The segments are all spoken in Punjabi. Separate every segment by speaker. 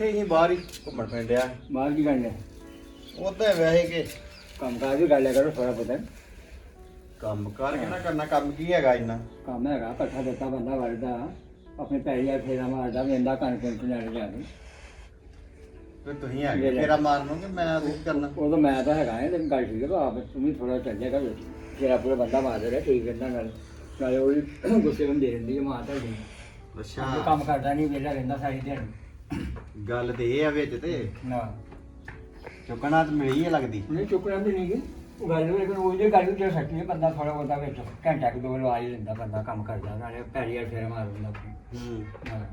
Speaker 1: ਇੱਥੇ ਹੀ ਬਾਹਰ ਹੀ ਘੁੰਮਣ ਫਿਰਦਿਆ
Speaker 2: ਬਾਹਰ ਕੀ ਕਰਨਾ
Speaker 1: ਉਦਾਂ ਵੈਸੇ ਕਿ
Speaker 2: ਕੰਮ ਕਾਰ ਵੀ ਕਰ ਲਿਆ ਕਰੋ ਥੋੜਾ ਪਤਾ।
Speaker 1: ਕੰਮ ਕਰ ਕਿਹੜਾ ਕਰਨਾ ਕੰਮ ਕੀ ਹੈਗਾ ਇੰਨਾ?
Speaker 2: ਕੰਮ ਹੈਗਾ ਪੱਠਾ ਦਿੱਤਾ ਬੰਦਾ ਵੜਦਾ ਆਪਣੇ ਪੈਰੀਆ ਫੇਰਾ ਮਾਰਦਾ ਵੇਂਦਾ ਕਣਕ ਕੁਣਕ ਜਾ ਕੇ
Speaker 1: ਤੇ ਤੁਸੀਂ ਹੈਗੇ ਫੇਰਾ ਮਾਰਨ ਨੂੰ ਕਿ ਮੈਂ ਕੀ ਕਰਨਾ?
Speaker 2: ਉਦੋਂ ਮੈਂ ਤਾਂ ਹੈਗਾ ਇਹ ਗੱਲ ਠੀਕ ਹੈ ਪਰ ਆਪ ਤੂੰ ਵੀ ਥੋੜਾ ਚੱਲ ਜਾਏਗਾ ਵਿੱਚ ਫੇਰਾ ਪੂਰਾ ਬੰਦਾ ਮਾਰਦਾ ਰਿਹਾ ਠੀਕ ਕਹਿੰਦਾ ਨਾਲ। ਨਾਲੇ ਉਹ ਵੀ ਗੁੱਸੇ ਨੂੰ ਦੇ ਦਿੰਦੀ ਹੈ ਮਾਂ ਤਾਂ ਜੀ
Speaker 1: ਅੱਛਾ।
Speaker 2: ਕੰਮ ਕਰਦਾ ਨਹੀਂ ਵਿਹਲਾ ਰਹਿੰਦਾ ਸਾਰੀ ਦਿਹਾੜੀ।
Speaker 1: ਗੱਲ ਤੇ ਇਹ ਆ ਵਿੱਚ ਤੇ।
Speaker 2: ਨਾ।
Speaker 1: ਚੁੱਕਣਾ ਤੇ ਮਿਲੀ ਹੀ ਲੱਗਦੀ।
Speaker 2: ਨਹੀਂ ਚੁੱਕਣਾ ਤੇ ਨਹੀਂ ਗੀ। ਗੱਲ ਨੂੰ ਲੇਕਿਨ ਉਹ ਜੇ ਗੱਲ ਤੇ ਸੱਚੀ ਹੈ ਬੰਦਾ ਥੋੜਾ ਬਹੁਤਾ ਵਿੱਚ ਘੰਟਾ ਕੁ ਦੋ ਲਵਾ ਹੀ ਲੈਂਦਾ ਬੰਦਾ ਕੰਮ ਕਰਦਾ ਨਾਲੇ ਪੈਰੀਆ ਫੇਰਾ ਮਾਰ ਦਿੰਦਾ।
Speaker 1: ਹੂੰ।
Speaker 2: ਹਾਂ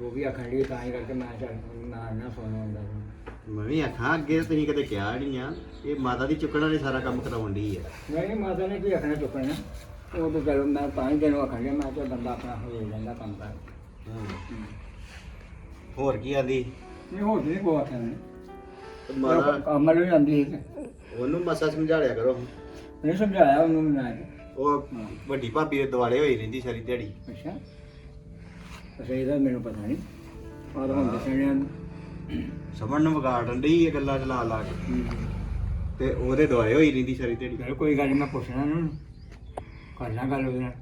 Speaker 2: ਉਹ ਵੀ ਆਖਣ ਲਈ ਤਾਂ ਹੀ ਕਰਕੇ ਮੈਂ ਚੱਲ ਨਾ ਨਾ ਸੋਣਾ ਹੁੰਦਾ।
Speaker 1: ਮੈਂ ਵੀ ਆਖਾਂ ਅੱਗੇ ਤੁਸੀਂ ਕਦੇ ਕਿਹਾ ਨਹੀਂ ਆ ਇਹ ਮਾਤਾ ਦੀ ਚੁੱਕਣਾ ਨੇ ਸਾਰਾ ਕੰਮ ਕਰਾਉਣ ਦੀ ਆ।
Speaker 2: ਨਹੀਂ ਮਾਤਾ ਨੇ ਕੀ ਆਖਣਾ ਚੁੱਕਣਾ? ਉਹ ਤਾਂ ਚਲੋ ਮੈਂ ਤਾਂ ਹੀ ਤੈਨੂੰ ਆਖਣ ਲਿਆ ਮੈਂ ਕਿਹਾ ਬੰਦਾ ਆਪਣਾ ਹੋ ਜਾਂਦਾ ਕੰਮ ਕਰ।
Speaker 1: ਹੋਰ ਕੀ ਆਂਦੀ?
Speaker 2: ਨਹੀਂ ਹੋ ਨਹੀਂ ਕੋ ਆਖਣਾ ਨਹੀਂ।
Speaker 1: ਤੇ ਮਾਤਾ
Speaker 2: ਕੰਮ ਨੂੰ ਜਾਂਦੀ ਸੀ
Speaker 1: ਉਹਨੂੰ ਮਸਾ ਸਮਝਾ ਲਿਆ ਕਰੋ।
Speaker 2: ਨਹੀਂ ਸਮਝਾਇਆ ਉਹਨੂੰ ਮੈਂ।
Speaker 1: ਉਹ ਵੱਡੀ ਭਾਬੀ ਦੇ ਦੁਆਲੇ ਹੋਈ ਰਹਿੰਦੀ ਸਾਰੀ ਦਿਹਾੜੀ।
Speaker 2: ਅੱਛਾ। ਅੱਛਾ ਇਹਦਾ ਮੈਨੂੰ ਪਤਾ ਨਹੀਂ। ਪਰ ਹੁਣ ਦੱਸਣਿਆ
Speaker 1: ਸਮਝ ਨੂੰ ਵਿਗਾੜਨ ਡਈ ਇਹ ਗੱਲਾਂ ਚ ਲਾ ਲਾ ਕੇ। ਤੇ ਉਹਦੇ ਦੁਆਲੇ ਹੋਈ ਰਹਿੰਦੀ ਸਾਰੀ ਦਿਹਾੜੀ।
Speaker 2: ਚਲ ਕੋਈ ਗੱਲ ਨੀ ਮੈਂ ਪੁੱਛਣਾ ਉਹਨੂੰ। ਕਰਨਾ ਗੱਲ ਉਹਦੇ ਨਾਲ।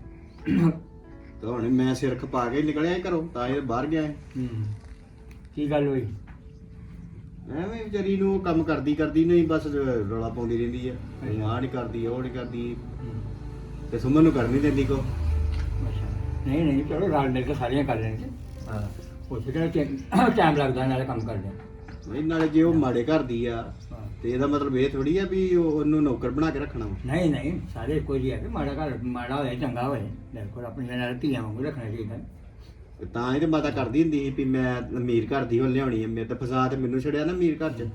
Speaker 1: ਤੇ ਹੁਣ ਮੈਂ ਸਿਰ ਖਪਾ ਕੇ ਨਿਕਲਿਆ ਸੀ ਘਰੋਂ ਤਾਂ ਇਹ ਬਾਹਰ ਗਿਆ ਸੀ।
Speaker 2: ਹੂੰ। ਕੀ ਗੱਲ ਹੋਈ?
Speaker 1: ਐਵੇਂ ਵਿਚਾਰੀ ਨੂੰ ਉਹ ਕੰਮ ਕਰਦੀ ਕਰਦੀ ਨਹੀਂ ਬਸ ਰੌਲਾ ਪਾਉਂਦੀ ਰਹਿੰਦੀ ਆ। ਆਹ ਨਹੀਂ ਕਰਦੀ ਉਹ ਨਹੀਂ ਕਰਦੀ। ਤੇ ਸੁਮਨ ਨੂੰ ਕਰ ਨਹੀਂ ਦਿੰਦੀ ਕੋ
Speaker 2: ਨਹੀਂ ਨਹੀਂ ਚਲੋ ਰਲ ਮਿਲ ਕੇ ਸਾਰੀਆਂ ਕਰ ਲੈਣਗੇ।
Speaker 1: ਹਾਂ।
Speaker 2: ਉਸ ਕਿਹੜਾ ਟਾਈਮ ਲੱਗਦਾ ਨਾਲੇ ਕੰਮ ਕਰਦੇ
Speaker 1: ਨਹੀਂ ਨਾਲੇ ਜੇ ਉਹ ਮਾੜੇ ਘਰ ਦੀ ਆ ਤੇ ਇਹਦਾ ਮਤਲਬ ਇਹ ਥੋੜੀ ਆ ਵੀ ਉਹ- ਉਹਨੂੰ ਨੌਕਰ ਬਣਾ ਕੇ ਰੱਖਣਾ ਵਾ।
Speaker 2: ਨਹੀਂ ਨਹੀਂ ਸਾਰੇ ਇੱਕੋ ਜਿਹੇ ਆ ਕਿ ਮਾੜਾ ਘਰ ਮਾੜਾ ਹੋਏ ਚੰਗਾ ਹੋਏ। ਬਿਲਕੁਲ ਆਪਣੇ ਨਾਲ ਧੀਆਂ ਵਾਂਗੂ ਰੱਖਣਾ ਚਾਹੀਦਾ।
Speaker 1: ਤੇ ਤਾਂ ਇਹ ਤੇ ਮਾਤਾ ਕਰਦੀ ਹੁੰਦੀ ਸੀ ਵੀ ਮੈਂ ਅਮੀਰ ਘਰ ਦੀ ਹੋ ਲਿਆਉਣੀ ਆ ਮੇਰੇ ਤੇ ਫਸਾ ਤੇ ਮੈਨੂੰ ਛੜਿਆ ਨਾ ਅਮੀਰ ਘਰ ਚ।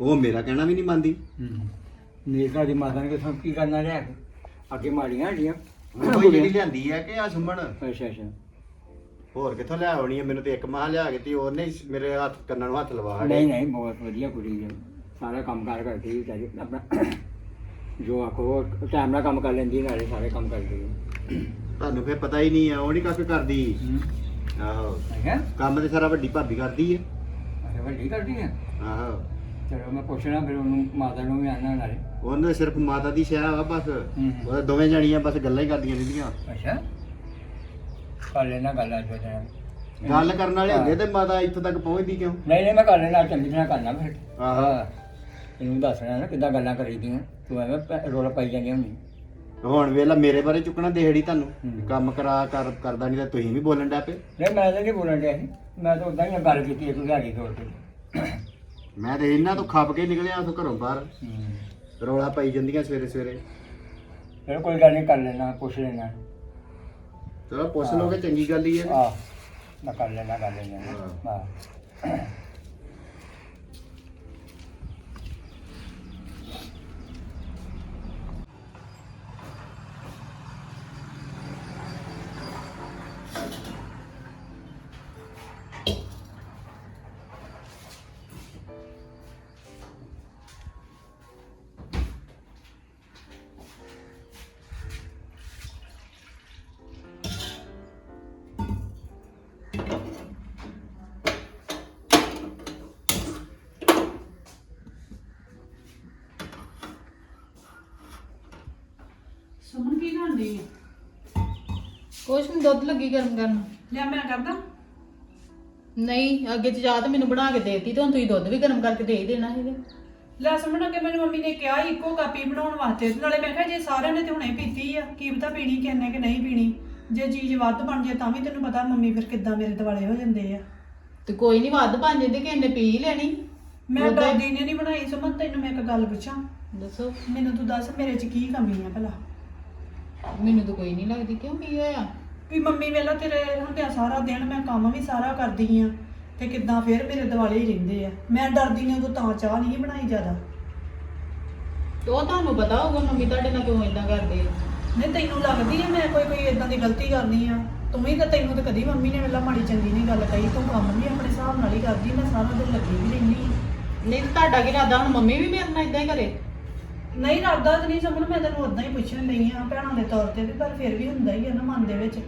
Speaker 1: ਉਹ ਮੇਰਾ ਕਹਿਣਾ ਵੀ ਨਹੀਂ ਮੰਨਦੀ।
Speaker 2: ਹੂੰ। ਘਰ ਦੀ ਮਾਤਾ ਨੇ ਕਿਥੋਂ ਕੀ ਕਰਨਾ ਲਿਆ ਕੇ? ਅੱਗੇ ਮਾੜੀਆਂ ਹੱਡੀਆਂ।
Speaker 1: ਉਹ ਜਿਹੜੀ ਲਿਆਂਦੀ ਆ ਕਿ ਆ ਸੁਮਨ?
Speaker 2: ਅੱਛਾ ਅੱਛਾ।
Speaker 1: ਹੋਰ ਕਿੱਥੋਂ ਲਿਆ ਆਉਣੀ ਆ? ਮੈਨੂੰ ਤੇ ਇੱਕ ਮਾਹ ਲਿਆ ਕੇ ਤੇ ਉਹਨੇ ਹੀ ਮੇਰੇ ਹੱਥ ਕੰਨਾਂ ਨੂੰ ਹੱਥ ਲਵਾ
Speaker 2: ਨਹੀਂ ਨਹੀਂ ਬਹੁਤ ਵਧੀਆ ਕੁੜੀ ਹੈ ਸਾਰਾ ਕੰਮ ਕਾਰ ਕਰਦੀ ਹੈ ਵਿਚਾਰੀ। ਆਪਣਾ ਜੋ ਆਖੋ ਟਾਈਮ ਨਾਲ ਕੰਮ ਕਰ ਲੈਂਦੀ ਹੈ, ਨਾਲੇ ਸਾਰੇ ਕੰਮ ਕਰਦੀ ਹੈ
Speaker 1: ਤੁਹਾਨੂੰ ਫੇਰ ਪਤਾ ਹੀ ਨਹੀਂ ਆ ਉਹ ਨਹੀਂ ਕੱਖ ਕਰਦੀ।
Speaker 2: ਹੂੰ।
Speaker 1: ਆਹੋ।
Speaker 2: ਹੈ
Speaker 1: ਕੰਮ ਤੇ ਸਾਰਾ ਵੱਡੀ ਭਾਬੀ ਕਰਦੀ ਆ।
Speaker 2: ਅੱਛਾ ਵੱਡੀ ਕਰਦੀ ਹੈ
Speaker 1: ਆਹੋ।
Speaker 2: ਚਲੋ ਮੈਂ ਪੁੱਛਣਾ ਫਿਰ ਉਹਨੂੰ ਮਾਤਾ ਨੂੰ ਵੀ ਆਣਾ ਨਾਲੇ।
Speaker 1: ਉਹਨੇ ਸਿਰਫ ਮਾਤਾ ਦੀ ਸ਼ਹਿ ਵਾ ਬਸ।
Speaker 2: ਹੂੰ।
Speaker 1: ਉਹ ਦੋਵੇਂ ਜਣੀਆਂ ਬਸ ਗੱਲਾਂ ਹੀ ਕਰਦੀਆਂ ਰਹਿੰਦੀਆਂ।
Speaker 2: ਅੱਛਾ। ਕਰ ਲੈਣਾ ਗੱਲ ਅੱਜ ਉਹਦੇ
Speaker 1: ਗੱਲ ਕਰਨ ਵਾਲੇ ਹੁੰਦੇ ਤੇ ਮਾਤਾ ਇੱਥੋਂ ਤੱਕ ਪਹੁੰਚਦੀ ਕਿਉਂ?
Speaker 2: ਨਹੀਂ ਨਹੀਂ ਮੈਂ ਕਰ ਲੈਣਾ ਚੰਗੀ ਤਰ੍ਹਾਂ ਕਰਨਾ ਫਿਰ।
Speaker 1: ਆਹੋ।
Speaker 2: ਇਹਨੂੰ ਦੱਸਣਾ ਨਾ ਕਿੱਦਾਂ ਗੱਲਾਂ ਕਰੀਦੀਆਂ। ਤੂੰ ਐਵੇਂ ਪੈ- ਰੌਲਾ ਪਾਈ ਜਾਂਦੀ ਹੁੰਦੀ।
Speaker 1: ਹੁਣ ਵੇਲਾ ਮੇਰੇ ਬਾਰੇ ਚੁੱਕਣਾ ਦੇਹੜੀ ਤੁਹਾਨੂੰ। ਕੰਮ ਕਰਾ ਕਰ ਕਰਦਾ ਨਹੀਂ ਤਾਂ ਤੁਸੀਂ ਵੀ ਬੋਲਣ ਡੈ ਪਏ।
Speaker 2: ਨਹੀਂ ਮੈਂ ਤਾਂ ਨਹੀਂ ਬੋਲਣ ਡਿਆ ਸੀ। ਮੈਂ ਤਾਂ ਉਦਾਂ ਹੀ ਗੱਲ ਕੀਤੀ ਇੱਕ ਦਿਹਾੜੀ ਤੌਰ ਤੇ
Speaker 1: ਮੈਂ ਤੇ ਇਹਨਾਂ ਤੋਂ ਖੱਪ ਕੇ ਨਿਕਲਿਆ ਉਥੋਂ ਘਰੋਂ ਬਾਹਰ। ਰੌਲਾ ਪਾਈ ਜਾਂਦੀਆਂ ਸਵੇਰੇ ਸਵੇਰੇ।
Speaker 2: ਫਿਰ ਕੋਈ ਗੱਲ ਨਹੀਂ ਕਰ ਲੈਣਾ ਪੁੱਛ ਲੈਣਾ।
Speaker 1: ਚਲੋ ਪੁੱਛ ਲੋਗੇ ਚੰਗੀ ਗੱਲ ਹੀ ਹੈ।
Speaker 2: ਆ ਮੈਂ ਕਰ ਲੈਣਾ ਕਰ ਲੈਣਾ। ਹਾਂ।
Speaker 3: ਕੀ ਕਰਦੀ ਹੈ
Speaker 4: ਕੁਛ ਨੀ ਦੁੱਧ ਲੱਗੀ ਗਰਮ ਕਰਨ।
Speaker 3: ਲਿਆ ਮੈਂ ਕਰਦਾ?
Speaker 4: ਨਹੀਂ ਅੱਗੇ ਤੇ ਚਾਹ ਤੇ ਮੈਨੂੰ ਬਣਾ ਕੇ ਦੇਤੀ ਤੇ ਹੁਣ ਤੁਸੀਂ ਦੁੱਧ ਵੀ ਗਰਮ ਕਰਕੇ ਦੇ ਹੀ ਦੇਣਾ ਸੀਗਾ।
Speaker 3: ਲੈ ਸੁਮਨ ਅੱਗੇ ਮੈਨੂੰ ਮੰਮੀ ਨੇ ਕਿਹਾ ਸੀ ਇੱਕੋ ਕਾਪੀ ਬਣਾਉਣ ਵਾਸਤੇ ਨਾਲੇ ਮੈਂ ਕਿਹਾ ਜੇ ਸਾਰਿਆਂ ਨੇ ਤੇ ਹੁਣੇ ਪੀਤੀ ਆ ਕੀ ਪਤਾ ਪੀਣੀ ਕਿੰਨੇ ਕਿ ਨਹੀਂ ਪੀਣੀ। ਜੇ ਚੀਜ਼ ਵੱਧ ਬਣ ਜੇ ਤਾਂ ਵੀ ਤੈਨੂੰ ਪਤਾ ਮੰਮੀ ਫਿਰ ਕਿੱਦਾਂ ਮੇਰੇ ਦਿਵਾਲੇ ਹੋ ਜਾਂਦੇ ਆ।
Speaker 4: ਤੇ ਕੋਈ ਨਹੀਂ ਵੱਧ ਬਣ ਜਾਂਦੇ ਕਿ ਇਹਨੇ ਪੀ ਹੀ ਲੈਣੀ।
Speaker 3: ਮੈਂ
Speaker 4: ਉਹਦਾ-
Speaker 3: ਦਾਦੀ ਨੇ ਨਹੀਂ ਬਣਾਈ ਸੁਮਨ ਤੈਨੂੰ ਮੈਂ ਇੱਕ ਗੱਲ ਪੁੱਛਾਂ।
Speaker 4: ਦੱਸੋ।
Speaker 3: ਮੈਨੂੰ ਤੂੰ ਦੱਸ ਮੇਰੇ 'ਚ ਕੀ ਕਮੀ ਆ ਭਲਾ?
Speaker 4: ਮੈਨੂੰ ਤਾਂ ਕੋਈ ਨਹੀਂ ਲੱਗਦੀ ਕਿਉਂ ਕੀ ਹੋਇਆ?
Speaker 3: ਵੀ ਮੰਮੀ ਵੇਲਾ ਤੇਰੇ ਹੁੰਦਿਆ ਸਾਰਾ ਦਿਨ ਮੈਂ ਕੰਮ ਵੀ ਸਾਰਾ ਕਰਦੀ ਆ ਤੇ ਕਿੱਦਾਂ ਫਿਰ ਮੇਰੇ ਦਿਵਾਲੇ ਹੀ ਰਹਿੰਦੇ ਆ। ਮੈਂ ਡਰਦੀ ਨੇ ਉਦੋਂ ਤਾਂ ਚਾਹ ਨਹੀਂ ਬਣਾਈ ਜ਼ਿਆਦਾ।
Speaker 4: ਤੇ ਉਹ ਤੁਹਾਨੂੰ ਪਤਾ ਹੋਊਗਾ ਮੰਮੀ ਤੁਹਾਡੇ ਨਾਲ ਕਿਉਂ ਇਦਾਂ ਕਰਦੇ ਆ?
Speaker 3: ਨਹੀਂ ਤੈਨੂੰ ਲੱਗਦੀ ਹੈ ਮੈਂ ਕੋਈ ਕੋਈ ਇਦਾਂ ਦੀ ਗਲਤੀ ਕਰਨੀ ਆ। ਤੂੰ ਵੀ ਤਾਂ ਤੈਨੂੰ ਤਾਂ ਕਦੀ ਮੰਮੀ ਨੇ ਵੇਲਾ ਮਾੜੀ ਚੰਗੀ ਨਹੀਂ ਗੱਲ ਕਹੀ ਤੂੰ ਕੰਮ ਵੀ ਆਪਣੇ ਹਿਸਾਬ ਨਾਲ ਹੀ ਕਰਦੀ ਮੈਂ ਸਾਰਾ ਦਿਨ ਲੱਗੀ ਵੀ ਰਹਿੰਦੀ ਹਾਂ।
Speaker 4: ਨਹੀਂ ਤੇ ਤੁਹਾਡਾ ਕੀ ਇਰਾਦਾ? ਹੁਣ ਮੰਮੀ ਵੀ ਮੇਰੇ ਨਾਲ ਇਦਾਂ ਹੀ ਕਰੇ?
Speaker 3: ਨਹੀਂ ਰੱਬਦਾ ਤਾਂ ਨਹੀਂ ਸਮਝ ਮੈਂ ਤੈਨੂੰ ਉਦਾਂ ਹੀ ਪੁੱਛਣ ਲਈ ਆ ਭੈਣਾਂ ਦੇ ਤੌਰ ਤੇ ਪਰ ਫਿਰ ਵੀ ਹੁੰਦਾ ਹੀ ਆ ਨਾ ਮਨ ਦੇ ਵਿੱਚ।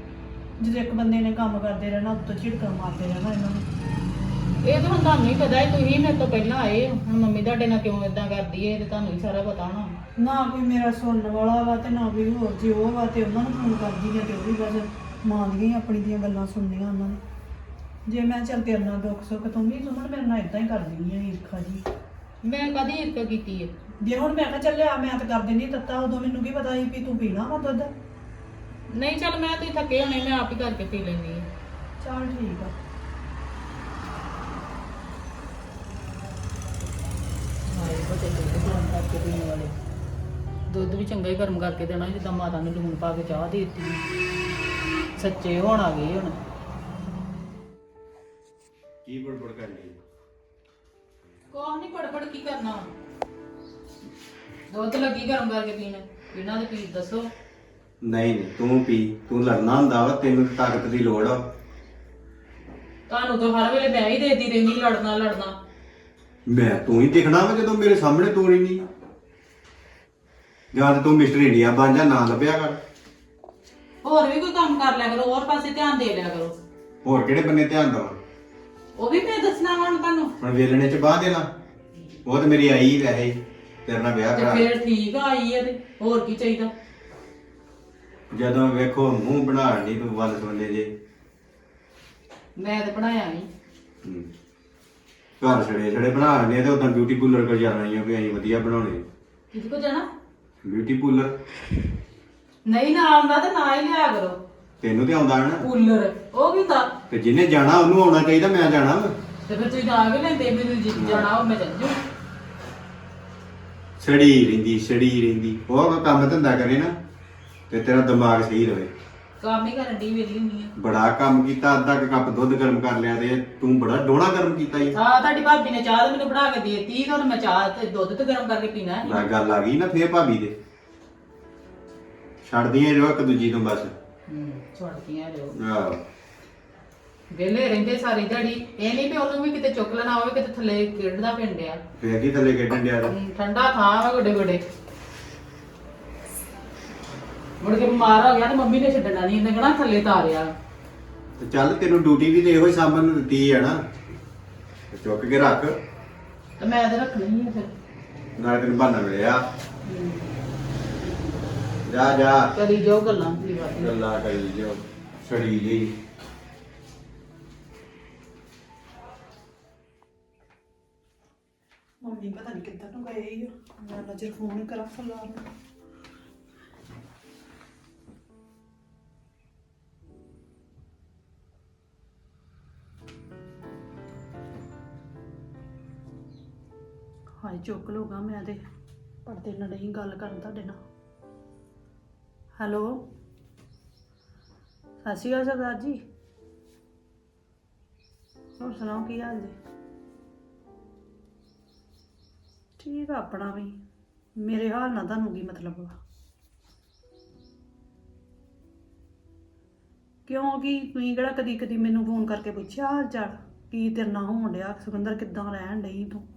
Speaker 3: ਜਦੋਂ ਇੱਕ ਬੰਦੇ ਨੇ ਕੰਮ ਕਰਦੇ ਰਹਿਣਾ ਉੱਤੋਂ ਝਿੜਕਾਂ ਮਾਰਦੇ ਰਹਿਣਾ ਇਹਨਾਂ ਨੂੰ।
Speaker 4: ਇਹ ਤਾਂ ਹੁਣ ਤੁਹਾਨੂੰ ਹੀ ਪਤਾ ਹੈ ਤੁਸੀਂ ਮੇਰੇ ਤੋਂ ਪਹਿਲਾਂ ਆਏ ਹੋ। ਹੁਣ ਮੰਮੀ ਤੁਹਾਡੇ ਨਾਲ ਕਿਉਂ ਇਦਾਂ ਕਰਦੀ ਹੈ ਇਹ ਤਾਂ ਤੁਹਾਨੂੰ ਹੀ ਸਾਰਾ ਪਤਾ ਹੋਣਾ।
Speaker 3: ਨਾ ਕੋਈ ਮੇਰਾ ਸੁਣਨ ਵਾਲਾ ਵਾ ਤੇ ਨਾ ਕੋਈ ਹੋਰ ਜੇ ਉਹ ਵਾ ਤੇ ਉਹਨਾਂ ਨੂੰ ਫੋਨ ਕਰਦੀ ਆ ਤੇ ਉਹ ਵੀ ਬਸ ਮੰਨਦੀਆਂ ਆਪਣੀ ਦੀਆਂ ਗੱਲਾਂ ਸੁਣਦੀਆਂ ਉਹਨਾਂ ਨੇ। ਜੇ ਮੈਂ ਚੱਲ ਤੇਰੇ ਨਾਲ ਦੁੱਖ ਸੁੱਖ ਤੂੰ ਵੀ ਸੁਮਨ ਮੇਰੇ ਨਾਲ ਇਦਾਂ ਹੀ ਕਰਦੀ ਆ ਈਰਖਾ ਜੀ।
Speaker 4: ਮੈਂ ਕਦੀ ਈਰਖਾ ਕੀਤੀ ਹੈ
Speaker 3: ਜੇ ਹੁਣ ਮੈਂ ਕਿਹਾ ਚੱਲਿਆ ਮੈਂ ਤਾਂ ਕਰ ਦਿੰਦੀ ਤੱਤਾ ਉਦੋਂ ਮੈਨੂੰ ਕੀ ਪਤਾ ਸੀ ਵੀ ਤੂੰ ਪੀਣਾ ਵਾ ਦੁੱਧ?
Speaker 4: ਨਹੀਂ ਚੱਲ ਮੈਂ ਤੁਸੀਂ ਥੱਕੇ ਹੋਣੇ ਮੈਂ ਆਪ ਹੀ ਕਰਕੇ ਪੀ ਲੈਂਦੀ ਹਾਂ
Speaker 3: ਚੱਲ ਠੀਕ ਆ।
Speaker 4: ਦੁੱਧ ਵੀ ਚੰਗਾ ਹੀ ਗਰਮ ਕਰਕੇ ਦੇਣਾ ਜਿੱਦਾਂ ਮਾਤਾ ਨੇ ਲੂਣ ਪਾ ਕੇ ਚਾਹ ਦੇ ਦਿੱਤੀ। ਸੱਚੇ ਹੋਣ ਆ ਗਏ ਹੁਣ।
Speaker 1: ਕੀ ਬੜਬੜ ਕਰਨੀ
Speaker 4: ਕੋਹ ਨਹੀਂ ਪੜਪੜ ਕੀ ਕਰਨਾ? ਦੁੱਧ ਲੱਗੀ ਗਰਮ ਕਰਕੇ ਪੀਣ। ਪੀਣਾ ਤੇ ਪੀ ਦੱਸੋ।
Speaker 1: ਨਹੀਂ ਨਹੀਂ ਤੂੰ ਪੀ ਤੂੰ ਲੜਨਾ ਹੁੰਦਾ ਵਾ ਤੈਨੂੰ ਤਾਂ ਤਾਕਤ ਦੀ ਲੋੜ ਆ।
Speaker 4: ਤੁਹਾਨੂੰ ਤਾਂ ਹਰ ਵੇਲੇ ਮੈਂ ਹੀ ਦੇਦੀ ਰਹਿੰਦੀ ਲੜਨਾ ਲੜਨਾ।
Speaker 1: ਮੈਂ ਤੂੰ ਹੀ ਦਿਖਣਾ ਵਾ ਜਦੋਂ ਮੇਰੇ ਸਾਹਮਣੇ ਤੂੰ ਨਹੀਂ ਨਹੀਂ ਜਾਂ ਤੇ ਤੂੰ ਮਿਸਟਰ ਇੰਡੀਆ ਬਣ ਜਾ ਨਾ ਲੱਭਿਆ ਕਰ।
Speaker 4: ਹੋਰ ਵੀ ਕੋਈ ਕੰਮ ਕਰ ਲਿਆ ਕਰੋ ਹੋਰ ਪਾਸੇ ਧਿਆਨ ਦੇ ਲਿਆ ਕਰੋ।
Speaker 1: ਹੋਰ ਕਿਹੜੇ ਬੰਨੇ ਧਿਆਨ ਦਵਾਂ?
Speaker 4: ਉਹ ਵੀ ਮੈਂ ਦੱਸਣਾ ਹੁਣ ਤੁਹਾਨੂੰ।
Speaker 1: ਹੁਣ ਵੇਲਣੇ ਚ ਬਾਹ ਦੇਣਾ। ਉਹ ਤੇ ਮੇਰੀ ਆਈ ਹੀ ਵੈਸੇ ਹੀ, ਤੇਰੇ ਨਾਲ ਵਿਆਹ
Speaker 4: ਤੇ
Speaker 1: ਕਰਾ
Speaker 4: ਫਿਰ ਠੀਕ ਆ ਆਈ ਹੈ ਤੇ ਹੋਰ ਕੀ ਚਾਹੀਦਾ?
Speaker 1: ਜਦੋਂ ਵੇਖੋ ਮੂੰਹ ਬਣਾਉਣ ਨਹੀਂ ਤੂੰ ਵੱਲ ਸੁਣਨੇ ਜੇ।
Speaker 4: ਮੈਂ ਤੇ ਬਣਾਇਆ ਨਹੀਂ
Speaker 1: ਹੂੰ। ਘਰ ਛੜੇ ਛੜੇ ਬਣਾਉਣੇ ਤੇ ਉਦੋਂ ਬਿਊਟੀ ਪਾਰਲਰ ਕੋਲ ਜਾਣਾ ਹੀ ਆ ਵੀ ਅਸੀਂ ਵਧੀਆ ਬਣਾਉਣੇ
Speaker 4: ਕਿਹਦੇ ਕੋ ਜਾਣਾ?
Speaker 1: ਬਿਊਟੀ ਪਾਰਲਰ
Speaker 4: ਨਹੀਂ ਨਾ ਆਉਂਦਾ ਤੇ ਨਾ ਹੀ ਲਿਆ ਕਰੋ।
Speaker 1: ਤੈਨੂੰ ਤੇ ਆਉਂਦਾ ਨਾ।
Speaker 4: ਕੂਲਰ ਉਹ ਕੀ ਹੁੰਦਾ
Speaker 1: ਤੇ ਜਿਹਨੇ ਜਾਣਾ ਉਹਨੂੰ ਆਉਣਾ ਚਾਹੀਦਾ ਮੈਂ ਜਾਣਾ ਵਾ।
Speaker 4: ਤੇ ਫਿਰ ਤੁਸੀਂ ਜਾ ਕੇ ਲੈਂਦੇ ਮੈਨੂੰ ਜਿੱਥੇ ਜਾਣਾ ਉਹ ਮੈਂ ਚੱਲ ਜੂ
Speaker 1: ਸੜੀ ਰਹਿੰਦੀ ਸੜੀ ਰਹਿੰਦੀ। ਉਹ ਕੋਈ ਕੰਮ ਧੰਦਾ ਕਰੇ ਨਾ ਤੇ ਤੇਰਾ ਦਿਮਾਗ ਸਹੀ ਰਵੇ।
Speaker 4: ਕੰਮ ਹੀ ਕਰਨ ਦੀ ਵੇਲੀ ਹੁੰਦੀ ਆ।
Speaker 1: ਬੜਾ ਕੰਮ ਕੀਤਾ ਅੱਧਾ ਕੁ ਕੱਪ ਦੁੱਧ ਗਰਮ ਕਰ ਲਿਆ ਤੇ ਤੂੰ ਬੜਾ ਡੋਣਾ ਗਰਮ ਕੀਤਾ ਈ।
Speaker 4: ਆ ਤੁਹਾਡੀ ਭਾਬੀ ਨੇ ਚਾਹ ਤੇ ਮੈਨੂੰ ਬਣਾ ਕੇ ਦੇ ਦਿੱਤੀ ਤੇ ਹੁਣ ਮੈਂ ਚਾਹ ਤੇ ਦੁੱਧ ਤੇ ਗਰਮ ਕਰਕੇ ਪੀਣਾ। ਹੈ
Speaker 1: ਨਾ ਗੱਲ ਆ ਗਈ ਨਾ ਫੇਰ ਭਾਬੀ ਦੇ। ਛੱਡਦੀਆਂ ਰਹੋ ਇੱਕ ਦੂਜੀ ਨੂੰ ਬਸ।
Speaker 4: ਹੂੰ ਛੋੜਦੀਆਂ ਰਹੋ।
Speaker 1: ਆਹੋ।
Speaker 4: ਵੇਲੇ ਰਹਿੰਦੇ ਸਾਰੀ ਦਿਹਾੜੀ। ਇਹ ਨਹੀਂ ਵੀ ਉਹਨੂੰ ਵੀ ਕਿਤੇ ਚੁੱਕ ਲੈਣਾ ਹੋਵੇ ਕਿਤੇ ਥੱਲੇ ਖੇਡਦਾ ਪਿੰਡਿਆ
Speaker 1: ਫੇਰ ਕੀ ਥੱਲੇ ਖੇਡਣ ਡਿਆ ਤੇ?
Speaker 4: ਠੰਡਾ ਥਾਂ ਵਾ ਗੋਡੇ ਗੋਡੇ। ਮੁੜ ਕੇ ਬਿਮਾਰ ਹੋ ਗਿਆ ਤੇ ਮੰਮੀ ਨੇ ਛੱਡਣਾ ਨਹੀਂ ਇਹਨੇ ਕਹਣਾ ਥੱਲੇ ਤਾਰਿਆ।
Speaker 1: ਤੇ ਚੱਲ ਤੈਨੂੰ ਡਿਊਟੀ ਵੀ ਤੇ ਇਹੋ ਹੀ ਸਾਂਭਣ ਨੂੰ ਦਿੱਤੀ ਹੈ ਨਾ। ਤੇ ਚੁੱਕ ਕੇ ਰੱਖ।
Speaker 4: ਤੇ ਮੈਂ ਤੇ ਰੱਖਣੀ ਹੀ ਆ ਫਿਰ।
Speaker 1: ਨਾਲ ਤੈਨੂੰ ਬਹਾਨਾ ਮਿਲਿਆ। ਜਾ ਜਾ।
Speaker 4: ਕਰੀ ਜੋ ਗੱਲਾਂ ਦੀ ਬਾਤ
Speaker 1: ਗੱਲਾਂ ਕਰੀ ਜੋ ਛੜੀ ਲਈ
Speaker 3: ਮੰਮੀ ਪਤਾ ਨਹੀਂ ਕਿੱਧਰ ਨੂੰ ਗਏ ਈ ਮੈਂ ਨਜ਼ਰ ਫੋਨ ਕਰਾਂ ਫਲਾ ਨੂੰ ਹਾਏ, ਚੁੱਕ ਲੂਗਾ ਮੈਂ ਤੇ। ਪਰਦੇ ਨਾਲ ਨਹੀਂ ਗੱਲ ਕਰਨ ਤੁਹਾਡੇ ਨਾਲ। ਹੈਲੋ? ਸਤਿ ਸ਼੍ਰੀ ਅਕਾਲ ਸਰਦਾਰ ਜੀ। ਹੋਰ ਸੁਣਾਓ ਕੀ ਹਾਲ ਜੀ? ਠੀਕ ਆ ਆਪਣਾ ਵੀ? ਮੇਰੇ ਹਾਲ ਨਾਲ ਤੁਹਾਨੂੰ ਕੀ ਮਤਲਬ ਵਾ ਕਿਉਂਕਿ ਤੁਸੀਂ ਕਿਹੜਾ ਕਦੀ ਕਦੀ ਮੈਨੂੰ ਫੋਨ ਕਰਕੇ ਪੁੱਛਿਆ ਹਾਲ ਚਾਲ? ਕੀ ਤੇਰੇ ਨਾਲ ਹੋਣ ਡਿਆ? ਸੁਖਿੰਦਰ ਕਿੱਦਾਂ ਰਹਿਣ ਡਈ ਤੂੰ?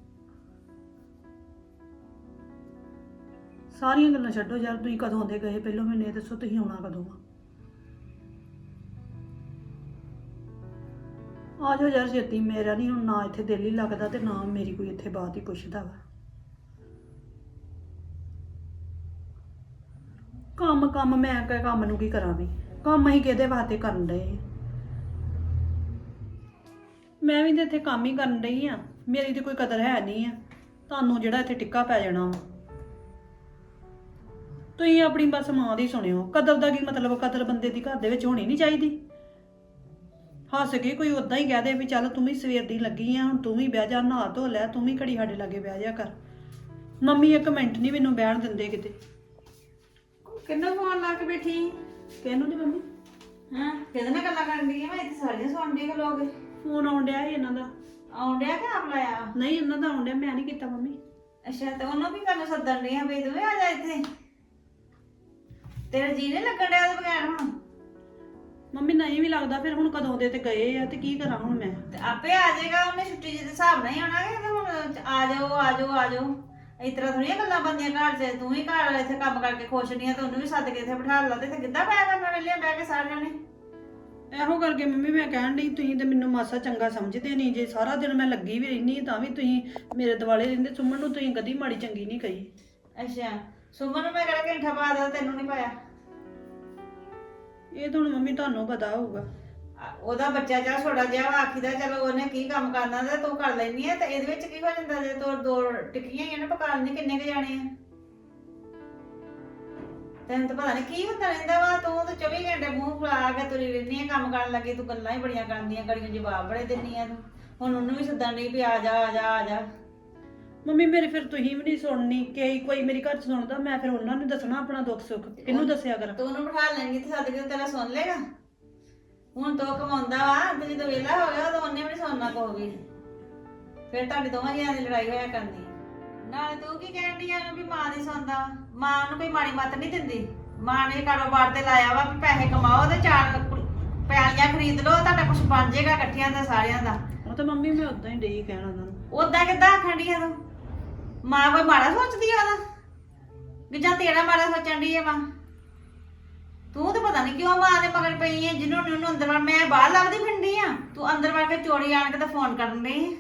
Speaker 3: ਸਾਰੀਆਂ ਗੱਲਾਂ ਛੱਡੋ ਯਾਰ, ਤੁਸੀਂ ਕਦੋਂ ਦੇ ਗਏ? ਪਹਿਲਾਂ ਮੈਨੂੰ ਇਹ ਦੱਸੋ, ਤੁਸੀਂ ਆਉਣਾ ਕਦੋਂ ਆ? ਆ ਜਾਓ ਯਾਰ ਛੇਤੀ, ਮੇਰਾ ਨਹੀਂ ਹੁਣ ਨਾ ਇੱਥੇ ਦਿਲ ਹੀ ਲੱਗਦਾ ਤੇ ਨਾ ਮੇਰੀ ਕੋਈ ਇੱਥੇ ਬਾਤ ਹੀ ਪੁੱਛਦਾ ਵਾ। ਕੰਮ ਕੰਮ ਮੈਂ ਕ ਕੰਮ ਨੂੰ ਕੀ ਕਰਾਂ ਵੀ? ਕੰਮ ਹੀ ਕਿਹਦੇ ਵਾਸਤੇ ਕਰਨ ਡਏ ਮੈਂ ਵੀ ਤੇ ਇੱਥੇ ਕੰਮ ਹੀ ਕਰਨ ਡਈ ਆ। ਮੇਰੀ ਤੇ ਕੋਈ ਕਦਰ ਹੈ ਨਹੀਂ ਆ। ਤੁਹਾਨੂੰ ਜਿਹੜਾ ਇੱਥੇ ਟਿੱਕਾ ਪੈ ਜਾਣਾ ਵਾ। ਤੁਸੀਂ ਆਪਣੀ ਬਸ ਮਾਂ ਦੀ ਸੁਣਿਓ। ਕਦਰ ਦਾ ਕੀ ਮਤਲਬ? ਕਦਰ ਬੰਦੇ ਦੀ ਘਰ ਦੇ ਵਿੱਚ ਹੋਣੀ ਨਹੀਂ ਚਾਹੀਦੀ। ਹੱਸ ਕੇ ਕੋਈ ਉਦਾਂ ਹੀ ਕਹਿ ਦੇ ਵੀ ਚੱਲ ਤੂੰ ਵੀ ਸਵੇਰ ਦੀ ਲੱਗੀ ਆ, ਹੁਣ ਤੂੰ ਵੀ ਬਹਿ ਜਾ, ਨਹਾ ਧੋ ਲੈ, ਤੂੰ ਵੀ ਘੜੀ ਸਾਡੇ ਲਾਗੇ ਬਹਿ ਜਾ ਕਰ। ਮੰਮੀ ਇੱਕ ਮਿੰਟ ਨਹੀਂ ਮੈਨੂੰ ਬਹਿਣ ਦਿੰਦੇ ਕਿਤੇ।
Speaker 5: ਕਿੰਨਾ ਫੋਨ ਲਾ ਕੇ ਬੈਠੀ?
Speaker 3: ਕਿਹਨੂੰ ਨਹੀਂ ਮੰਮੀ।
Speaker 5: ਹਾਂ ਕਿਹਦੇ ਨਾਲ ਗੱਲਾਂ ਕਰਨ ਦੀ ਮੈਂ ਇੱਥੇ ਸਾਰੀਆਂ ਸੁਣ ਡੀ ਲੋਕ
Speaker 3: ਫੋਨ ਆਉਣ ਡਿਆ ਸੀ ਇਹਨਾਂ ਦਾ।
Speaker 5: ਆਉਣ ਡਿਆ ਕਿ ਆਪ ਲਾਇਆ?
Speaker 3: ਨਹੀਂ ਇਹਨਾਂ ਦਾ ਆਉਣ ਡਿਆ ਮੈਂ ਨਹੀਂ ਕੀਤਾ ਮੰਮੀ।
Speaker 5: ਅੱਛਾ ਤੇ ਉਹਨੂੰ ਵੀ ਕਰਨ ਸੱਦਣ ਡਈ ਆ ਤੂੰ ਵੀ ਆ ਜਾ ਇੱਥੇ। ਤੇਰਾ ਜੀ ਨਹੀਂ ਲੱਗਣ ਡਿਆ ਉਹਦੇ ਬਗੈਰ ਹੁਣ?
Speaker 3: ਮੰਮੀ ਨਹੀਂ ਵੀ ਲੱਗਦਾ ਫਿਰ ਹੁਣ ਕਦੋਂ ਦੇ ਤੇ ਗਏ ਆ ਤੇ ਕੀ ਕਰਾਂ ਹੁਣ ਮੈਂ?
Speaker 5: ਤੇ ਆਪੇ ਆ ਜਾਏਗਾ ਉਹਨੇ ਛੁੱਟੀ ਜਿਹਦੇ ਹਿਸਾਬ ਨਾਲ ਹੀ ਆਉਣਾ ਕਿ ਤੇ ਹੁਣ ਆ ਜਾਓ ਆ ਜਾਓ ਆ ਜਾਓ। ਇਸ ਤਰ੍ਹਾਂ ਥੋੜੀਆਂ ਗੱਲਾਂ ਬੰਦੀਆਂ ਘਰ 'ਚ ਤੂੰ ਵੀ ਘਰ ਇੱਥੇ ਕੰਮ ਕਰਕੇ ਖੁਸ਼ ਨਹੀਂ ਆ ਤੇ ਉਹਨੂੰ ਵੀ ਸੱਦ ਕੇ ਇੱਥੇ ਬਿਠਾ ਲਾ ਤੇ ਇੱਥੇ ਕਿੱਦਾਂ ਪਿਆ ਕਰਨਾ ਵੇਲੇ ਬਹਿ ਕੇ ਸਾਰਿਆਂ ਨੇ?
Speaker 3: ਇਹੋ ਕਰਕੇ ਮੰਮੀ ਮੈਂ ਕਹਿਣ ਡਈ ਤੁਸੀਂ ਤੇ ਮੈਨੂੰ ਮਾਸਾ ਚੰਗਾ ਸਮਝਦੇ ਨਹੀਂ ਜੇ ਸਾਰਾ ਦਿਨ ਮੈਂ ਲੱਗੀ ਵੀ ਰਹਿਨੀ ਤਾਂ ਵੀ ਤੁਸੀਂ ਮੇਰੇ ਦਿਵਾਲੇ ਰਹਿੰਦੇ ਸੁਮਨ ਨੂੰ ਤੁਸੀਂ ਕਦੀ ਮਾੜੀ ਚੰਗੀ ਨਹੀਂ ਕਹੀ।
Speaker 5: ਅੱਛਾ ਸੁਮਨ ਨੂੰ ਮੈਂ ਕਿਹੜਾ ਘੰਟਾ ਪਾ ਦਿੱਤਾ ਤੈਨੂੰ ਨਹੀਂ ਪਾਇਆ?
Speaker 3: ਇਹ ਤਾਂ ਹੁਣ ਮੰਮੀ ਤੁਹਾਨੂੰ ਪਤਾ ਹੋਊਗਾ।
Speaker 5: ਆ, ਉਹਦਾ ਬੱਚਾ ਜਾ ਛੋੜਾ ਜਿਹਾ ਵਾ, ਆਖੀਦਾ ਚਲੋ ਉਹਨੇ ਕੀ ਕੰਮ ਕਰਨਾ ਤੇ ਤੂੰ ਕਰ ਲੈਣੀ ਆ ਤੇ ਇਹਦੇ ਵਿੱਚ ਕੀ ਹੋ ਜਾਂਦਾ ਜੇ ਤੂੰ ਦੋ ਟਿੱਕੀਆਂ ਹੀ ਆ ਨਾ ਪਕਾਉਣ ਦੀ ਕਿੰਨੇ ਕੁ ਜਾਣੇ ਆ? ਤੈਨੂੰ ਤਾਂ ਪਤਾ ਨਹੀਂ ਕੀ ਹੁੰਦਾ ਰਹਿੰਦਾ ਵਾ ਤੂੰ ਤਾਂ 24 ਘੰਟੇ ਮੂੰਹ ਫੁਲਾ ਕੇ ਤੁਰੀ ਰਹਿੰਦੀ ਆ ਕੰਮ ਕਰਨ ਲੱਗੀ ਤੂੰ ਗੱਲਾਂ ਹੀ ਬੜੀਆਂ ਕਰਦੀਆਂ ਗੜੀਆਂ ਜਵਾਬ ਬੜੇ ਦਿੰਦੀ ਆ ਤੂੰ। ਹੁਣ ਉਹਨੂੰ ਵੀ ਸੱਦਣ ਨਹੀਂ ਵੀ ਆ ਜਾ ਆ ਜਾ ਆ ਜਾ।
Speaker 3: ਮੰਮੀ ਮੇਰੇ ਫਿਰ ਤੁਸੀਂ ਵੀ ਨਹੀਂ ਸੁਣਨੀ ਕਿ ਕੋਈ ਮੇਰੀ ਘਰ 'ਚ ਸੁਣਦਾ ਮੈਂ ਫਿਰ ਉਹਨਾਂ ਨੂੰ ਦੱਸਣਾ ਆਪਣਾ ਦੁੱਖ ਸੁੱਖ ਕਿਹਨੂੰ ਦੱਸਿਆ ਕਰਾਂ।
Speaker 5: ਤੂੰ ਉਹਨੂੰ ਬਿਠਾ ਲੈਂਗੀ ਤੇ ਸੱਦ ਕੇ ਤੇਰਾ ਸੁਣ ਲੇਗਾ ਹੁਣ ਤੋ ਕਮਾਉਂਦਾ ਵਾ ਤੇ ਜਦੋਂ ਵਿਹਲਾ ਹੋ ਗਿਆ ਤਾਂ ਉਹਨੇ ਵੀ ਨੀ ਸੁਣਨਾ ਕਹੋਗੀ ਫਿਰ ਤੁਹਾਡੀ ਦੋਵਾਂ ਜੀਆਂ ਦੀ ਲੜਾਈ ਹੋਇਆ ਕਰਨੀ ਨਾਲੇ ਤੂੰ ਕੀ ਕਹਿਣ ਦੀ ਆ ਵੀ ਮਾਂ ਨਹੀਂ ਸੁਣਦਾ? ਮਾਂ ਨੂੰ ਕੋਈ ਮਾੜੀ ਮੱਤ ਨਹੀਂ ਦਿੰਦੀ। ਮਾਂ ਨੇ ਕਾਰੋਬਾਰ ਤੇ ਲਾਇਆ ਵਾ ਵੀ ਪੈਸੇ ਕਮਾਓ ਤੇ ਚਾਰ ਪੈਲੀਆਂ ਖਰੀਦ ਲਓ ਤੁਹਾਡਾ ਕੁਝ ਬਣ ਜਾਏਗਾ ਇਕੱਠਿਆਂ ਦਾ ਸਾਰਿਆਂ ਦਾ।
Speaker 3: ਉਹ ਤਾਂ ਮੰਮੀ ਮੈਂ ਉਦਾਂ ਹੀ ਡਈ ਕਹਿਣਾ ਉਹਨਾਂ ਨੂੰ।
Speaker 5: ਉਦਾਂ ਕਿੱਦਾਂ ਆਖਣ ਡਈ ਆ ਤੂੰ? ਮਾਂ ਕੋਈ ਮਾੜਾ ਸੋਚਦੀ ਆ ਉਹਦਾ? ਕਿ ਜਾਂ ਤੇਰਾ ਮਾੜਾ ਸੋਚਣ ਡਈ ਆ ਮਾਂ? ਤੂੰ ਤਾਂ ਪਤਾ ਨਹੀਂ ਕਿਉਂ ਮਾਂ ਦੇ ਮਗਰ ਪਈ ਹੈ ਜਿਹਨੂੰ ਉਹਨੂੰ ਅੰਦਰ ਵੜ ਮੈਂ ਬਾਹਰ ਲੱਭਦੀ ਫਿਰਦੀ ਆ। ਤੂੰ ਅੰਦਰ ਵੜ ਕੇ ਚੋਰੀ ਆਣ ਕੇ ਤਾਂ ਫੋਨ ਕਰਨ ਡਈ ਆਂ।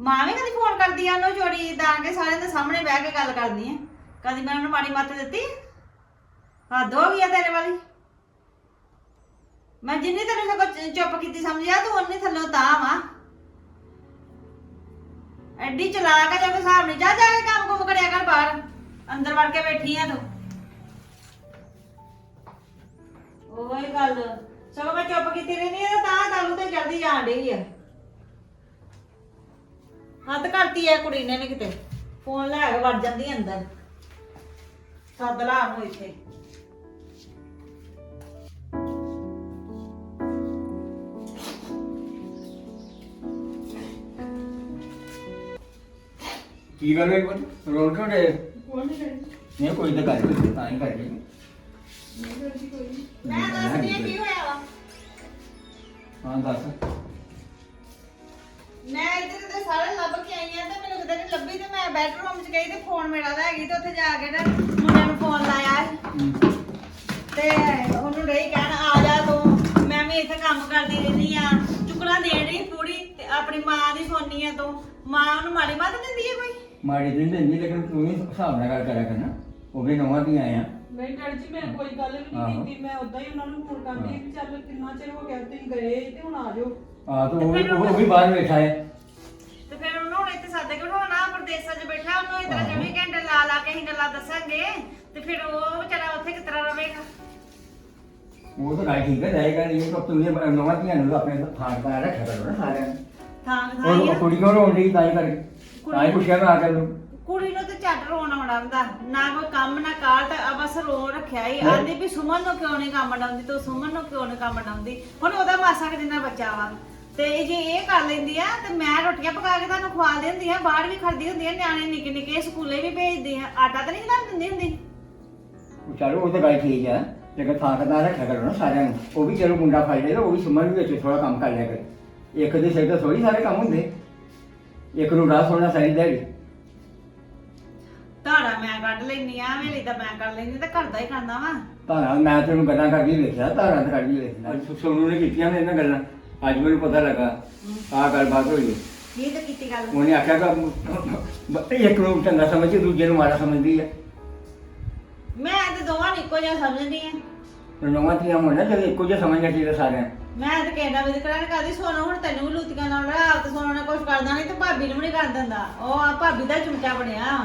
Speaker 5: ਮਾਂ ਵੀ ਕਦੀ ਫੋਨ ਕਰਦੀ ਆ, ਉਹਨੂੰ ਚੋਰੀ ਦਾ ਕੇ ਸਾਰਿਆਂ ਦੇ ਸਾਹਮਣੇ ਬਹਿ ਕੇ ਗੱਲ ਕਰਦੀ ਆ। ਕਦੀ ਮੈਂ ਉਹਨੂੰ ਮਾੜੀ ਮੱਤ ਦਿੱਤੀ? ਹੱਦ ਹੋ ਗਈ ਆ ਤੇਰੇ ਵਾਲੀ। ਮੈਂ ਜਿੰਨੀ ਤੈਨੂੰ ਸਗੋਂ ਚੁੱਪ ਕੀਤੀ ਸਮਝਿਆ, ਤੂੰ ਉਨੀ ਥੱਲੋਂ ਤਾਂ ਵਾ। ਐਡੀ ਚਲਾਕ ਆ ਜਾਂ ਕੋਈ ਹਿਸਾਬ ਨਹੀਂ ਜਾ ਜਾ ਕੇ ਕੰਮ ਕੁਮ ਕਰਿਆ ਕਰ ਬਾਹਰ। ਅੰਦਰ ਵੜ ਕੇ ਬੈਠੀ ਆ ਤੂੰ। ਉਹੀ ਗੱਲ। ਸਗੋਂ ਮੈਂ ਚੁੱਪ ਕੀਤੀ ਰਹਿੰਦੀ ਆ ਤਾਂ ਤਾਲੂ ਤੇ ਚੜਦੀ ਜਾਣ ਡਈ ਆ। ਹੱਦ ਕਰਤੀ ਆ ਕੁੜੀ ਨੇ ਵੀ ਕਿਤੇ। ਫੋਨ ਲੈ ਕੇ ਵੜ ਜਾਂਦੀ ਆ ਅੰਦਰ। ਸੱਦ ਲਾ ਉਹਨੂੰ ਇੱਥੇ।
Speaker 2: ਕੀ ਗੱਲ ਪੁੱਤ? ਰੋਣ ਕਿਉਂ ਡੇ ਨਹੀਂ ਕੋਈ ਤਾਂ ਗੱਲ ਨਹੀਂ ਤਾਂ ਹੀ ਕਰ ਰਹੀ
Speaker 5: ਮੈਂ ਦੱਸਦੀ ਆ ਕੀ ਹੋਇਆ ਵਾ?
Speaker 2: ਹਾਂ ਦੱਸ।
Speaker 5: ਮੈਂ ਇੱਧਰ ਤੇ ਸਾਰੇ ਲੱਭ ਕੇ ਆਈ ਆ ਤੇ ਮੈਨੂੰ ਕਿਤੇ ਨਹੀਂ ਲੱਭੀ ਤੇ ਮੈਂ ਬੈਡਰੂਮ 'ਚ ਗਈ ਤੇ ਫੋਨ ਮੇਰਾ ਲੈ ਗਈ ਤੇ ਉੱਥੇ ਜਾ ਕੇ ਨਾ ਮੁੰਡੇ ਨੂੰ ਫੋਨ ਲਾਇਆ ਤੇ ਉਹਨੂੰ ਰਹੀ ਕਹਿਣ ਆ ਜਾ ਤੂੰ ਮੈਂ ਵੀ ਇੱਥੇ ਕੰਮ ਕਰਦੀ ਰਹਿੰਦੀ ਆ। ਚੁਕਲਾ ਦੇਣ ਰਹੀ ਪੂਰੀ ਤੇ ਆਪਣੀ ਮਾਂ ਦੀ ਸੋਨੀ ਆ ਤੂੰ। ਮਾਂ ਉਹਨੂੰ ਮਾੜੀ ਮੱਤ ਦਿੰਦੀ ਹੈ ਕੋਈ?
Speaker 2: ਮਾੜੀ ਦਿਨ ਨਹੀਂ ਲੇਕਿਨ ਤੂੰ ਵੀ ਹਿਸਾਬ ਨਾਲ ਗੱਲ ਕਰਿਆ ਕਰਨਾ ਉਹ ਵੀ ਨਵਾਂ ਵੀ ਆਇਆ
Speaker 3: ਨਹੀਂ ਡੈਡੀ ਜੀ ਮੈਂ ਕੋਈ ਗੱਲ ਵੀ
Speaker 2: ਆਹੋ।
Speaker 3: ਨਹੀਂ ਕੀਤੀ ਮੈਂ ਉਦਾਂ ਹੀ ਉਹਨਾਂ ਨੂੰ ਫੋਨ ਕਰਦੀ ਵੀ ਚੱਲ ਕਿੰਨਾ ਚਿਰ ਹੋ ਗਿਆ ਤੁਸੀਂ ਗਏ ਤੇ ਹੁਣ ਆ ਜਾਓ।
Speaker 2: ਆ ਤੂੰ ਉਹ ਵੀ- ਉਹ ਵੀ ਬਾਹਰ ਬੈਠਾ ਹੈ।
Speaker 5: ਤੇ ਫਿਰ ਉਹਨੂੰ ਹੁਣ ਇੱਥੇ ਸੱਦ ਕੇ ਬਿਠਾਉਣਾ ਪ੍ਰਦੇਸਾਂ 'ਚ ਬੈਠਾ ਉਹਨੂੰ ਇਤਰਾ 24 ਘੰਟੇ ਲਾ ਲਾ ਕੇ ਅਸੀਂ ਗੱਲਾਂ ਦੱਸਾਂਗੇ ਤੇ ਫਿਰ ਉਹ ਵਿਚਾਰਾ ਉੱਥੇ ਕਿਸ ਤਰ੍ਹਾਂ ਰਵੇਗਾ
Speaker 2: ਉਹ ਤਾਂ ਗੱਲ ਠੀਕ ਹੈ ਜਾਏਗਾ ਨਹੀਂ ਤਾਂ ਤੂੰ ਇਹ ਨਵਾਂ ਧੀਆਂ ਨੂੰ ਆਪਣੇ ਥਾਂ ਤੇ ਰੱਖਿਆ ਕਰੋ ਨਾ ਸਾਰਿਆਂ ਨੂੰ।
Speaker 5: ਥਾਂ ਥਾਂ
Speaker 2: ਉਹ ਕੁੜੀ ਰੋਣ ਦੀ ਤਾਂ ਹੀ ਕਰਕੇ? ਤਾਂ ਹੀ ਪੁੱਛਿਆ ਮੈਂ ਆ ਕੇ ਨੂੰ
Speaker 5: ਕੁੜੀ ਨੂੰ ਤੇ ਝੱਟ ਰੋਣ ਆਉਣਾ ਹੁੰਦਾ। ਨਾ ਕੋਈ ਕੰਮ, ਨਾ ਕਾਰ ਤਾਂ ਆ ਬਸ ਰੋ ਰੱਖਿਆ ਹੀ ਆਂਦੀ ਵੀ ਸੁਮਨ ਨੂੰ ਕਿਉਂ ਨਹੀਂ ਕੰਮ ਡਾਉਂਦੀ? ਤੂੰ ਸੁਮਨ ਨੂੰ ਕਿਉਂ ਨਹੀਂ ਕੰਮ ਡਾਉਂਦੀ? ਹੁਣ ਉਹਦਾ ਮਾਸਾ ਕਿ ਜਿੰਨਾ ਬੱਚਾ ਵਾ। ਤੇ ਜੇ ਇਹ ਕਰ ਲੈਂਦੀ ਆ, ਤੇ ਮੈਂ ਰੋਟੀਆਂ ਪਕਾ ਕੇ ਤੁਹਾਨੂੰ ਖਵਾ ਦਿੰਦੀ ਆ, ਬਾਹਰ ਵੀ ਖੜਦੀ ਹੁੰਦੀ ਆ, ਨਿਆਣੇ ਨਿੱਕੇ ਨਿੱਕੇ ਸਕੂਲੇ ਵੀ ਭੇਜਦੀ ਆ। ਆਟਾ ਤਾਂ ਨਹੀਂ ਖਿਲਾ ਦਿੰਦੀ ਹੁੰਦੀ?
Speaker 2: ਉਹ ਚਲੋ ਉਹ ਤਾਂ ਗੱਲ ਠੀਕ ਹੈ ਲੇਕਿਨ ਥਾਂ ਰੱਖਿਆ ਕਰੋ ਨਾ ਸਾਰਿਆਂ ਨੂੰ। ਉਹ ਵੀ ਚਲੋ ਮੁੰਡਾ ਫੜ ਲੇਗਾ ਉਹ ਵੀ ਸੁਮਨ ਵੀ ਵਿੱਚ ਥੋੜਾ ਕੰਮ ਕਰ ਲਿਆ ਕਰੇ। ਇੱਕ ਦੇ ਸਿਰ ਤੇ ਥੋੜੀ ਸਾਰੇ ਕੰਮ ਹੁੰਦੇ। ਇੱਕ ਨੂੰ ਰਾਹ ਸੋਣਾ ਸਾਰੀ ਦਿਹਾੜੀ।
Speaker 5: ਧਾਰਾ ਮੈਂ ਕੱਢ ਲੈਣੀ ਆ ਵੇਲੀ ਤਾਂ ਮੈਂ ਕਰ ਲੈਣੀ ਤੇ ਘਰ ਦਾ ਹੀ ਕਰਨਾ ਵਾ।
Speaker 2: ਤਾਰਾ ਮੈਂ ਤੈਨੂੰ ਗੱਲਾਂ ਕਰਦੀ ਵੇਖਿਆ ਤਾਰਾ ਤਾਂ ਕਰਦੀ ਵੇਖਿਆ ਅੱਜ ਸੋਨੂੰ ਨੇ ਕੀਤੀਆਂ ਨੇ ਇਹਨਾਂ ਗੱਲਾਂ? ਅੱਜ ਮੈਨੂੰ ਪਤਾ ਲੱਗਾ ਆਹ ਗੱਲਬਾਤ ਹੋਈ ਹੈ।
Speaker 5: ਕੀ ਤਾਂ ਕੀਤੀ ਗੱਲ।
Speaker 2: ਉਹਨੇ ਆਖਿਆ ਕਿ ਇੱਕ ਨੂੰ ਚੰਗਾ ਸਮਝੀ ਦੂਜੇ ਨੂੰ ਮਾੜਾ ਸਮਝਦੀ ਹੈ
Speaker 5: ਮੈਂ ਤੇ ਦੋਵਾਂ ਨੂੰ ਇੱਕੋ ਜਿਹਾ ਸਮਝਦੀ ਆ।
Speaker 2: ਨਵਾਂ ਧੀਆਂ ਹੋਣਾ ਜਦੋਂ ਇੱਕੋ ਜਿਹਾ ਸਮਝਣਾ ਚਾਹੀਦਾ ਸਾਰਿਆਂ ਨੂੰ।
Speaker 5: ਮੈਂ ਤਾਂ ਕਹਿਣਾ ਵੀ ਕਰਾਂ ਕਰਦੀ ਸੋਨਾ ਹੁਣ ਤੈਨੂੰ ਵੀ ਲੂਤੀਆਂ ਨਾਲ ਰਾਤ ਸੋਨਾ ਨਾਲ ਕੁਝ ਕਰਦਾ ਨਹੀਂ ਤੇ ਭਾਬੀ ਨੂੰ ਵੀ ਨਹੀਂ ਕਰ ਦਿੰਦਾ। ਉਹ ਆ ਭਾਬੀ ਦਾ ਚਮਚਾ ਬਣਿਆ।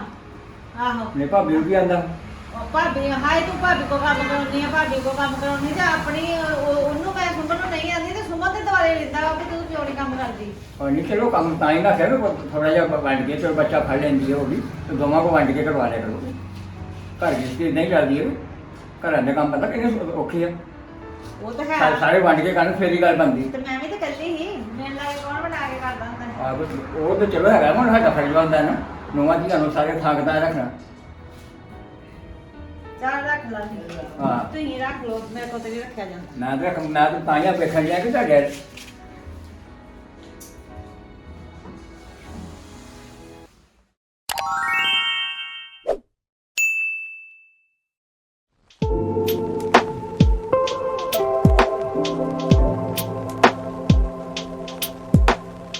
Speaker 5: ਆਹੋ।
Speaker 2: ਨੇ ਭਾਬੀ ਨੂੰ ਕੀ ਆਂਦਾ?
Speaker 5: ਉਹ ਭਾਬੀ ਹਾਏ ਤੂੰ ਭਾਬੀ ਕੋ ਕੰਮ ਕਰਾਉਣੀ ਆ ਭਾਬੀ ਕੋ ਕੰਮ ਕਰਾਉਣੀ ਤੇ ਆਪਣੀ ਉਹ- ਉਹਨੂੰ ਮੈਂ ਸੁਮਨ ਨੂੰ ਨਹੀਂ ਆਂਦੀ ਤੇ ਸੁਮਨ ਦੇ ਦੁਆਲੇ ਲੈਂਦਾ ਵਾ ਕਿ ਤੂੰ ਕਿਉਂ ਨਹੀਂ ਕੰਮ ਕਰਦੀ?
Speaker 2: ਔਰ ਨਹੀਂ ਚਲੋ ਕੰਮ ਤਾਂ ਹੀ ਨਾ ਫਿਰ ਥੋੜਾ ਜਿਹਾ ਵੰਡ ਕੇ ਤੇ ਬੱਚਾ ਫੜ ਲੈਂਦੀ ਹੈ ਉਹ ਵੀ ਤੇ ਦੋਵਾਂ ਕੋ ਵੰਡ ਕੇ ਕਰਵਾ ਲਿਆ ਕਰੋ। ਘਰ ਜਿਸ ਦੀ ਨਹੀਂ ਚੱਲਦੀ ਹੈ ਘਰਾਂ ਦੇ ਕੰਮ ਪਤਾ ਕਿੰਨੇ ਔਖੇ ਆ।
Speaker 5: ਉਹ ਤਾਂ
Speaker 2: ਸਾ-
Speaker 5: ਹੈ।
Speaker 2: ਸਾਰੇ ਵੰਡ ਕੇ ਕਰਨ ਫੇਰ ਹੀ ਗੱਲ ਬਣਦੀ।
Speaker 5: ਤੇ ਮੈਂ ਵੀ ਤਾਂ ਕੱਲੀ ਹੀ ਮੇਰੇ ਨਾਲ ਕੌਣ ਬਣਾ ਕੇ ਕਰਦਾ ਹੁੰਦਾ
Speaker 2: ਆ ਉਹ ਤਾਂ ਚਲੋ ਹੈਗਾ ਹੁਣ ਸਾਡਾ ਫਰਜ਼ ਬਣਦਾ ਨਾ। ਨੌਵਾਂ ਧੀਆਂ ਨੂੰ ਸਾਰੇ ਥਾਕਦਾ ਰੱਖਣਾ।
Speaker 5: ਚਾਹ ਰੱਖ ਲਾ
Speaker 2: ਹਾਂ।
Speaker 5: ਤੁਸੀਂ ਰੱਖ ਲਓ ਮੇਰੇ ਕੋਲ ਤੇ ਨਹੀਂ ਰੱਖਿਆ ਜਾਂਦਾ।
Speaker 2: ਮੈਂ ਤਾਂ ਰੱਖ- ਮੈਂ ਤਾਂ ਤਾਂ ਹੀ ਵੇਖਣ ਲਿਆ ਕਿ ਤੁਹਾਡੇ